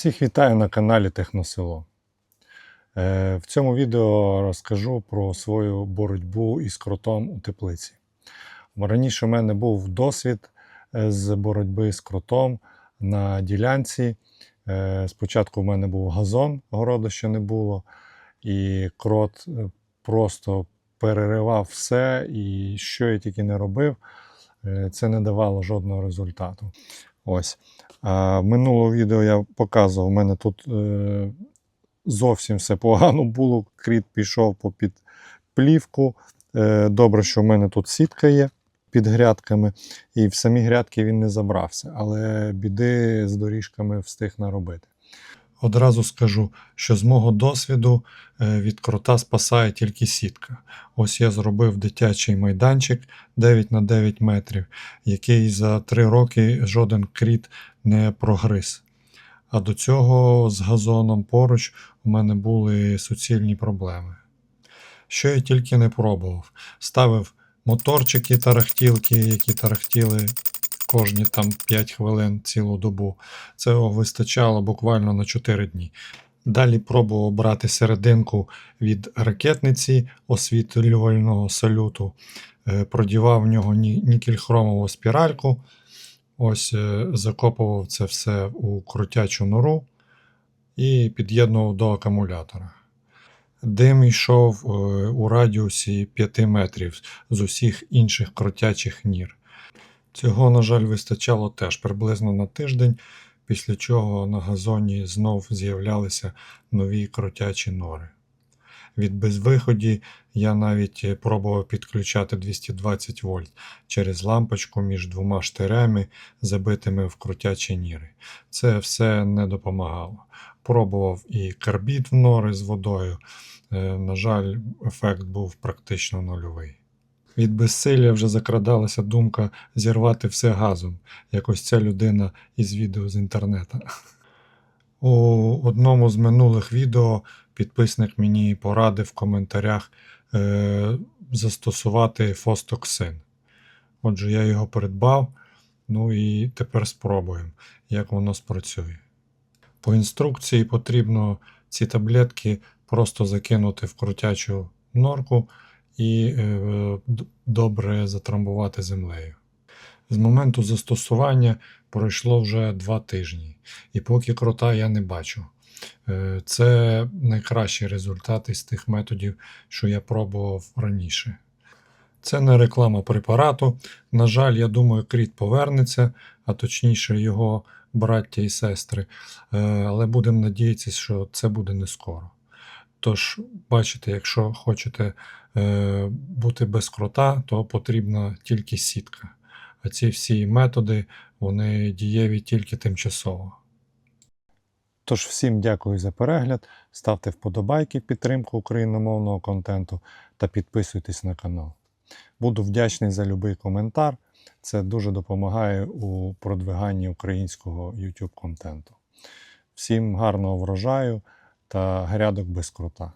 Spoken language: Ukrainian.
Всіх вітаю на каналі Техносело. Е, В цьому відео розкажу про свою боротьбу із кротом у теплиці. Раніше в мене був досвід е, з боротьби з кротом на ділянці. Е, Спочатку в мене був газон, городу ще не було, і крот просто переривав все, і що я тільки не робив, це не давало жодного результату. Ось. А Минулого відео я показував, у мене тут е, зовсім все погано було. Кріт пішов попід плівку. Е, добре, що в мене тут сітка є під грядками, і в самі грядки він не забрався, але біди з доріжками встиг наробити. Одразу скажу, що з мого досвіду е, від крота спасає тільки сітка. Ось я зробив дитячий майданчик 9 на 9 метрів, який за 3 роки жоден кріт не прогриз. А до цього з газоном поруч у мене були суцільні проблеми. Що я тільки не пробував. Ставив моторчики тарахтілки, які тарахтіли кожні там 5 хвилин цілу добу. Цього вистачало буквально на 4 дні. Далі пробував брати серединку від ракетниці освітлювального салюту, Е, продівав в нього ні- нікель-хромову спіральку. Ось е, закопував це все у крутячу нору і під'єднував до акумулятора. Дим йшов е, у радіусі 5 метрів з усіх інших крутячих нір. Цього, на жаль, вистачало теж приблизно на тиждень, після чого на газоні знов з'являлися нові крутячі нори. Від безвиході я навіть пробував підключати 220 вольт через лампочку між двома штирями, забитими в крутячі ніри. Це все не допомагало. Пробував і карбід в нори з водою. Е, На жаль, ефект був практично нульовий. Від безсилля вже закрадалася думка зірвати все газом, як ось ця людина із відео з інтернету. У одному з минулих відео підписник мені порадив в коментарях е, застосувати фостоксин. Отже, я його придбав, ну і тепер спробуємо, як воно спрацює. По інструкції потрібно ці таблетки просто закинути в крутячу норку і е, добре затрамбувати землею. З моменту застосування пройшло вже два тижні, і поки крота я не бачу. Е, Це найкращий результат із тих методів, що я пробував раніше. Це не реклама препарату. На жаль, я думаю, кріт повернеться, а точніше його браття і сестри. Е, Але будемо надіятися, що це буде не скоро. Тож, бачите, якщо хочете е, бути без крота, то потрібна тільки сітка. А ці всі методи вони дієві тільки тимчасово. Тож всім дякую за перегляд. Ставте вподобайки підтримку україномовного контенту та підписуйтесь на канал. Буду вдячний за будь-який коментар. Це дуже допомагає у продвиганні українського YouTube контенту. Всім гарного врожаю та грядок без крута.